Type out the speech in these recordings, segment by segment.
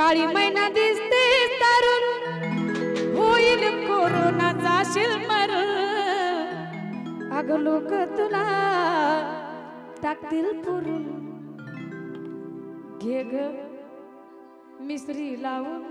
काळी मैना दिसते तरुण. होईल कोरोना जाशील मर अग लोक तुला टाकतील पुरून. घे ग मिसरी लावून.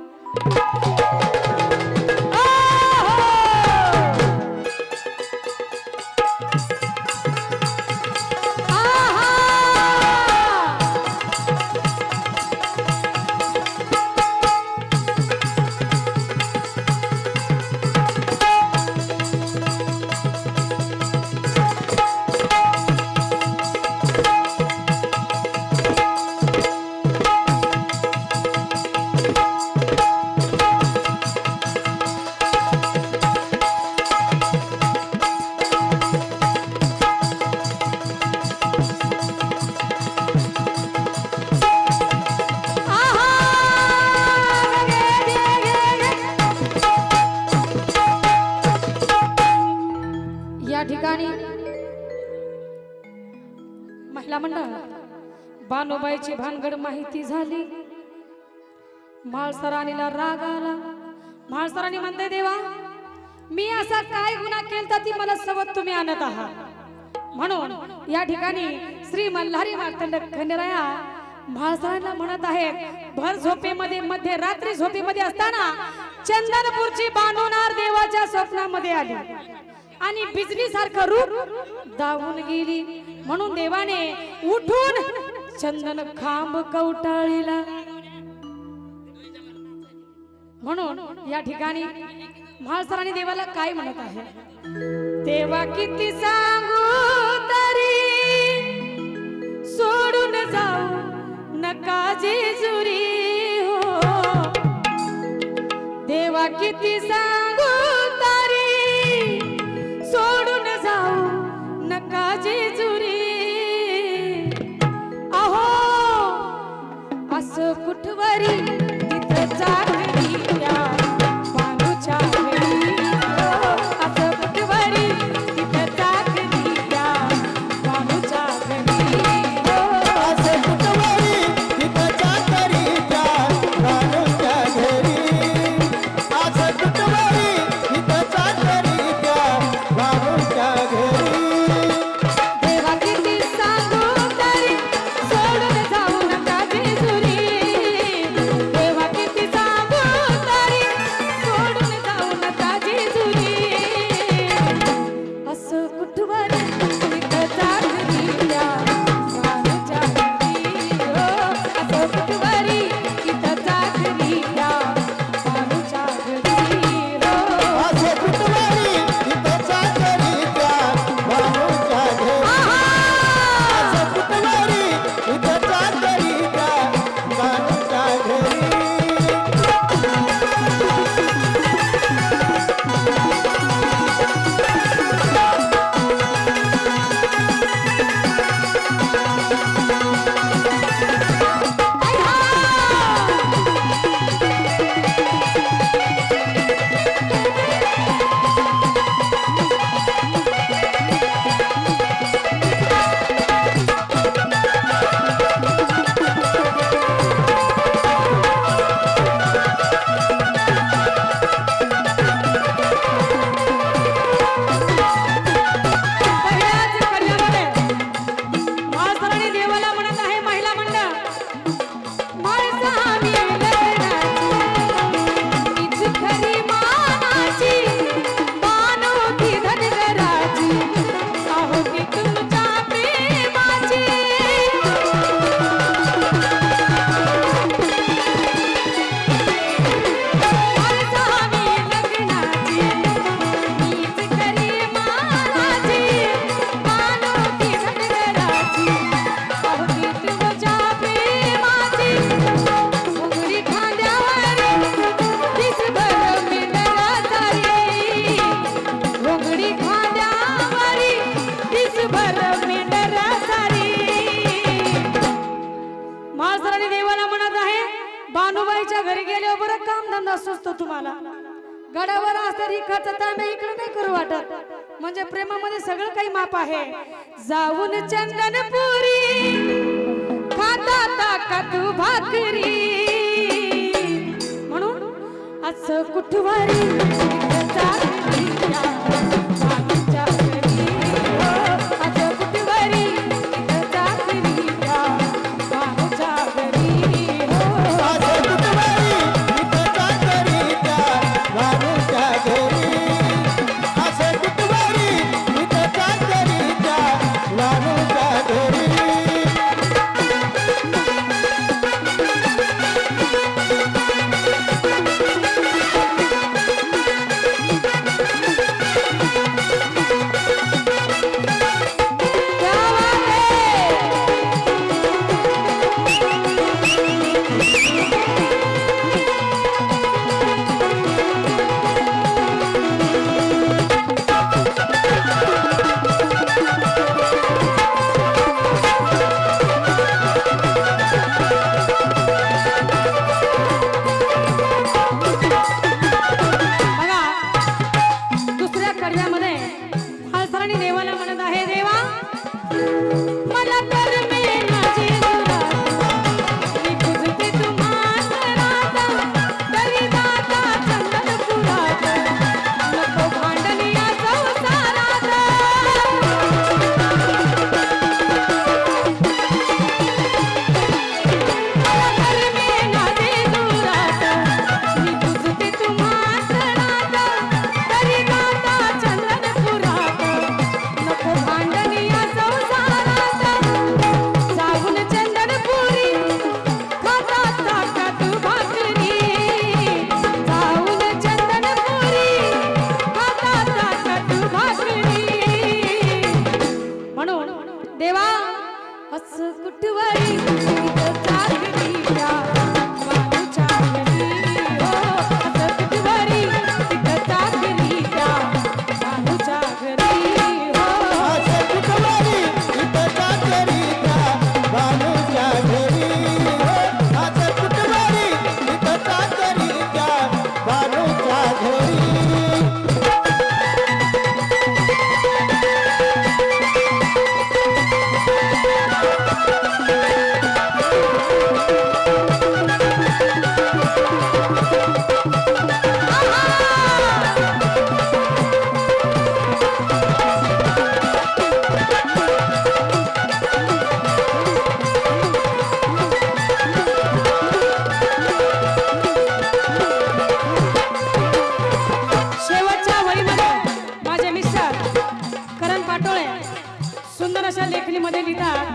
महिला बानोबाईची भानगड माहिती झाली. म्हाळसराणीला राग आला. म्हाळसराणी म्हणते देवा मी असा काय गुन्हा केलता ती मला सवत तुम्ही आणत आहात? म्हणून या ठिकाणी श्री मल्हारी मार्तंड खंडेराया म्हाळसराणीला म्हणत आहेत भर झोपेमध्ये मध्य रात्री झोपेमध्ये असताना चंदनपूरची बांधवणार देवाच्या स्वप्नामध्ये आली. आणि बिजली सारखं रूप दावून गेली. म्हणून देवाने उठून चंदन खांब कवटाळीला. म्हणून या ठिकाणी म्हाळसराणी देवाला काय म्हणत आहे? देवा किती सांगू कुठवरी बाईच्या घरी गेल्यावर बरं काम धंदा सुचतो तुम्हाला. गडावर तरी इकडचं तांबे इकडे नाही करू वाटत. म्हणजे प्रेमामध्ये सगळं काही माप आहे. जाऊन चंदनपुरी खाता ताकत भाकरी. म्हणून असं कुठवारी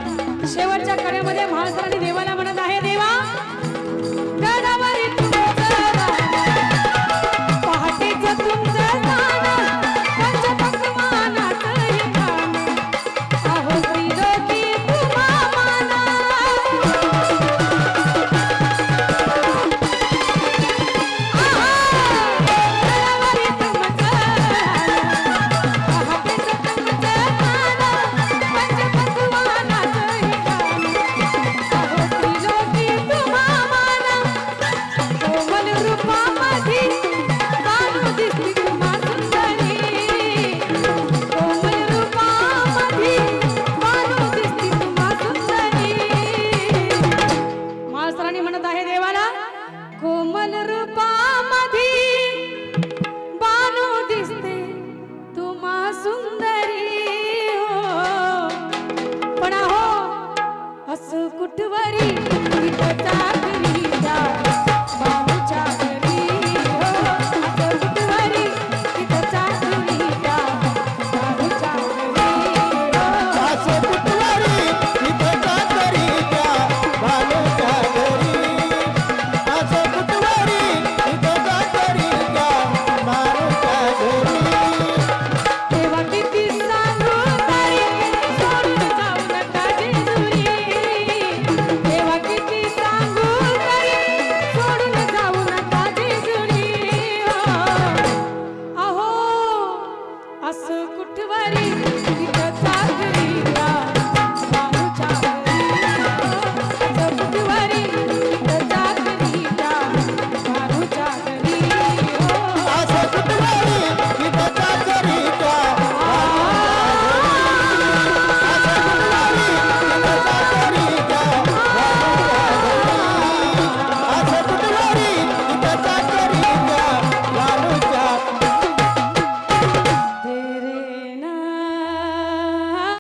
शेवटच्या कड्यामध्ये महाराष्ट्राने देवाला म्हणत आहे देवा